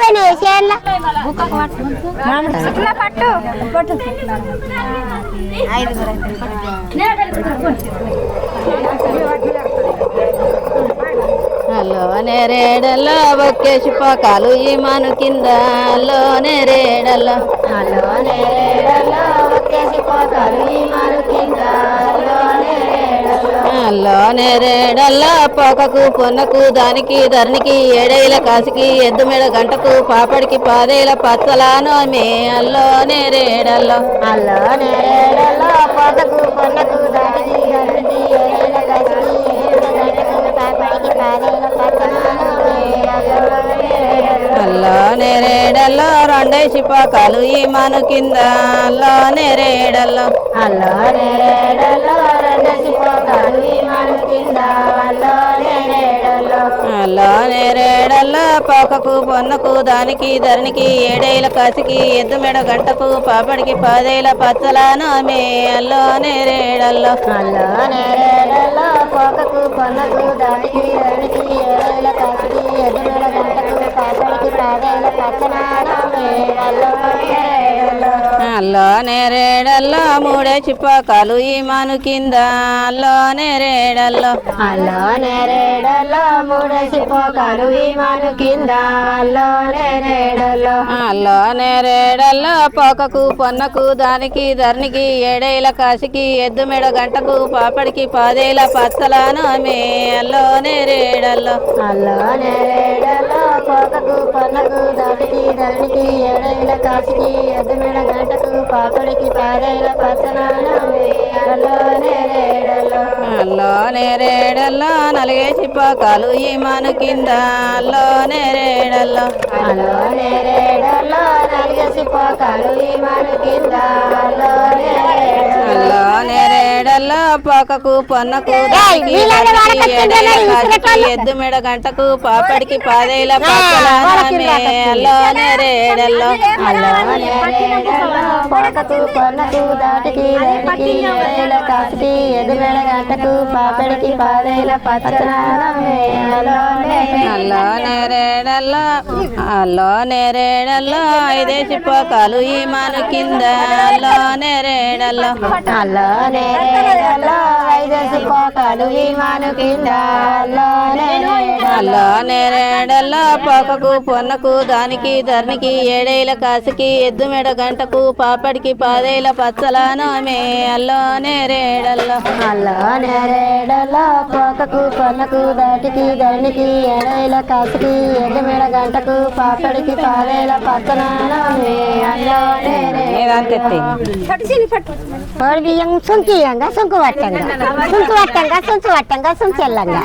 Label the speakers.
Speaker 1: పోయినాయి
Speaker 2: హలో నేరేడల్లో ఒక్కేసి పోకాలు ఈ మను కింద. లో నేరేడల్లో హలో నేరేడల్లో ఒక్కేసి పోకాలు ఈ మను కింద. లో నేరేడల్లో పొకకు పొన్నకు దానికి ధరణికి ఏడేల కాసికి ఎద్దు మెడ గంటకు పాపడికి పాదేల పచ్చలాను మే అల్లో నేరేడల్లో అల్లో నేరేడల్లో పొకకు పొన్నకు దానికి ధరణికి ఏడేల కాసికి అల్లో నేరేడల్లో రెండేసి పాకాలు ఈ మను కింద. అల్లో నేరేడల్లో అల్లో నేరేడల్లో అల్లో నేరేడల్లో అల్లో నేరేడల్లో పోకకు పొన్నకు దానికి ధరణికి ఏడేల కాసికి ఎద్దు మెడ గంటకు పాపడికి పదేల పచ్చలాను మే అల్లో నేరేడల్లో అల్లో నేరేడల్లో పోకకు పొన్నకు దానికి ధరణికి ఏడేల కాసికి ఎద్దు మెడ గంటకు పాపడికి పదేల పచ్చలాను మే అల్లో నేరేడల్లో అల్లో నేరేడల్లో మూడే చిప్పకాలు ఈ మాను కింద. అల్లో నేరేడల్లో అల్లో నేరేడల్లో మూడే చిప్పకాలు ఈ మాను కింద. అల్లో నేరేడల్లో అల్లో నేరేడల్లో పోకకు పొన్నకు దానికి ధరణికి ఏడేల కాసికి ఎద్దు మెడ గంటకు పాపడికి పదేల పచ్చలాను మే అల్లో నేరేడల్లో అల్లో నేరేడల్లో పోకకు పొన్నకు దానికి ధరణికి ఏడేల కాసికి ఎద్దు మెడ గంటకు పాపడికి మే అల్లో నేరేడల్లో నలిగేసి పోకాలు ఈ మాను కింద. అల్లో నేరేడల్లో అల్లో నేరేడల్లో నలిగేసి పోకాలు ఈ మాను కింద. అల్లో నేరేడల్లో పోకకు పొన్నకు ఎద్దు మెడ గంటకు పాపడికి పదేల పచ్చలాను మే అల్లో నేరేడల్లో అల్లో నేరేడల్లో పోకకు పొన్నకు దాటికి దాటికి ఏడేల కాసికి ఎద్దు మెడ గంటకు పాపడికి పదేల పచ్చలాను అల్లో నేరేడల్లో అల్లో నేరేడల్లో ఐదేసి పోకాలు ఈ మాను కింద అల్లో నేరేడల్లో అల్లో నేరేడల్లో ఐదేసి కింద. నేరేడల్లో పోకకు పొన్నకు దానికి ధరణికి ఏడేల కాసికి ఎద్దు మెడ గంటకు పాపడికి పదేల పచ్చలాను మే అల్లో నేరేడల్లో అల్లో నేరేడల్లో పోకకు పొన్నకు దాటికి ధరణికి ఏడేల కాసికి ఎద్దు మెడ గంటకు పాపడికి పదేల పచ్చలాను మే అల్లో నేరేడల్లో
Speaker 1: బియ్యం సుంకియంగా సుంకు వట్టంగా సుంకు వట్టంగా సుంచు వట్టంగా సుంచెల్లంగా